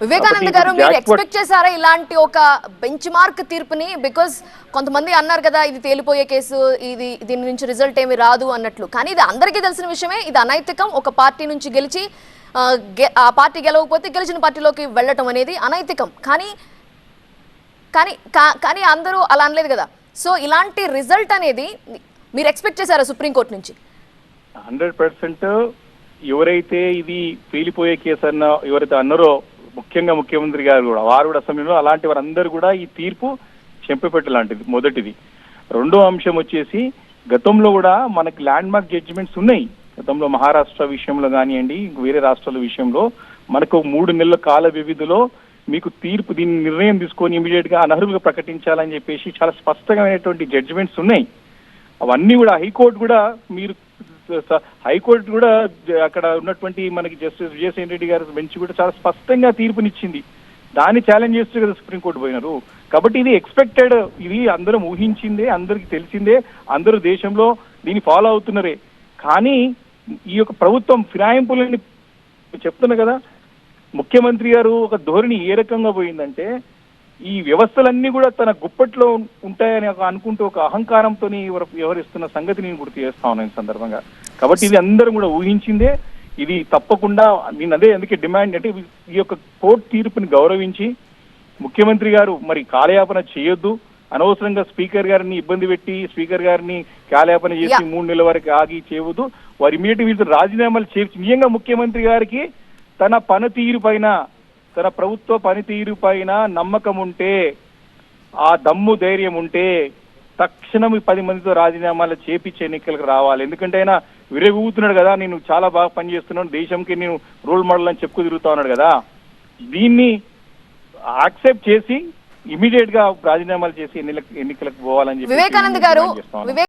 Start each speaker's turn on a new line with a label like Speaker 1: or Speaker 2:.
Speaker 1: వివేకానంద గారు మీరు ఎక్స్పెక్ట్ చేశారా ఇలాంటి ఒక బెంచ్ మార్క్ తీర్పుని? బికాస్ కొంతమంది అన్నారు కదా ఇది తేలిపోయే కేసు ఇది దీని నుంచి రిజల్ట్ ఏమి రాదు అన్నట్లు. కానీ ఇది అందరికీ తెలిసిన విషయమే ఇది అనైతికం. ఒక పార్టీ నుంచి గెలిచి ఆ, పార్టీ గెలవకపోతే గెలిచిన పార్టీలోకి వెళ్ళటం అనేది అనైతికం. కానీ కానీ కా- కానీ అందరూ అలా అనలేదు కదా. సో ఇలాంటి రిజల్ట్ అనేది మీరు ఎక్స్పెక్ట్ చేశారా సుప్రీంకోర్టు నుంచి?
Speaker 2: హండ్రెడ్ పర్సెంట్ ఎవరైతే ఇది పేలిపోయే కేసు అన్న ఎవరైతే అన్నారో ముఖ్యంగా ముఖ్యమంత్రి గారు కూడా వారు కూడా అసెంబ్లీలో అలాంటి వారందరూ కూడా ఈ తీర్పు చెంపపెట్ట లాంటిది మొదటిది. రెండో అంశం వచ్చేసి గతంలో కూడా మనకి ల్యాండ్ మార్క్ జడ్జిమెంట్స్ ఉన్నాయి. గతంలో మహారాష్ట్ర విషయంలో కానివ్వండి వేరే రాష్ట్రాల విషయంలో మనకు మూడు నెలల కాల వ్యవధిలో మీకు తీర్పు దీన్ని నిర్ణయం తీసుకొని ఇమీడియట్గా అనర్హులుగా ప్రకటించాలని చెప్పేసి చాలా స్పష్టమైనటువంటి జడ్జిమెంట్స్ ఉన్నాయి. అవన్నీ కూడా హైకోర్టు కూడా మీరు హైకోర్టు కూడా అక్కడ ఉన్నటువంటి మనకి జస్టిస్ విజయసేన్ రెడ్డి గారి బెంచ్ కూడా చాలా స్పష్టంగా తీర్పునిచ్చింది. దాన్ని ఛాలెంజ్ చేస్తూ కదా సుప్రీంకోర్టు పోయినారు. కాబట్టి ఇది ఎక్స్పెక్టెడ్ ఇది అందరం ఊహించిందే అందరికి తెలిసిందే అందరూ దేశంలో దీన్ని ఫాలో అవుతున్నారే. కానీ ఈ యొక్క ప్రభుత్వం ఫిరాయింపులని చెప్తున్నా కదా ముఖ్యమంత్రి గారు ఒక ధోరణి ఏ రకంగా పోయిందంటే ఈ వ్యవస్థలన్నీ కూడా తన గుప్పట్లో ఉంటాయని అనుకుంటూ ఒక అహంకారంతో వ్యవహరిస్తున్న సంగతి నేను గుర్తు చేస్తా ఉన్నాను ఈ సందర్భంగా. కాబట్టి ఇది అందరం కూడా ఊహించిందే. ఇది తప్పకుండా నేను అదే అందుకే డిమాండ్ అంటే ఈ యొక్క కోర్టు తీర్పుని గౌరవించి ముఖ్యమంత్రి గారు మరి కాలయాపన చేయొద్దు. అనవసరంగా స్పీకర్ గారిని ఇబ్బంది పెట్టి స్పీకర్ గారిని కాలయాపన చేసి. మూడు నెలల వరకు ఆగి చేయవద్దు. వారు ఇమీడియట్ వీళ్ళు రాజీనామాలు చేసి నిజంగా ముఖ్యమంత్రి గారికి తన పనితీరు పైన తన ప్రభుత్వ పనితీరు పైన నమ్మకం ఉంటే ఆ దమ్ము ధైర్యం ఉంటే తక్షణం ఈ పది మందితో రాజీనామాలు చేపించి ఎన్నికలకు రావాలి. ఎందుకంటే ఆయన విరగూతున్నాడు కదా నేను చాలా బాగా పనిచేస్తున్నాను దేశంకి నేను రోల్ మోడల్ అని చెప్పుకు తిరుగుతా ఉన్నాడు కదా. దీన్ని యాక్సెప్ట్ చేసి ఇమీడియట్గా రాజీనామాలు చేసి ఎన్నికలకు ఎన్నికలకు పోవాలని చెప్పి
Speaker 1: వివేకానంద గారు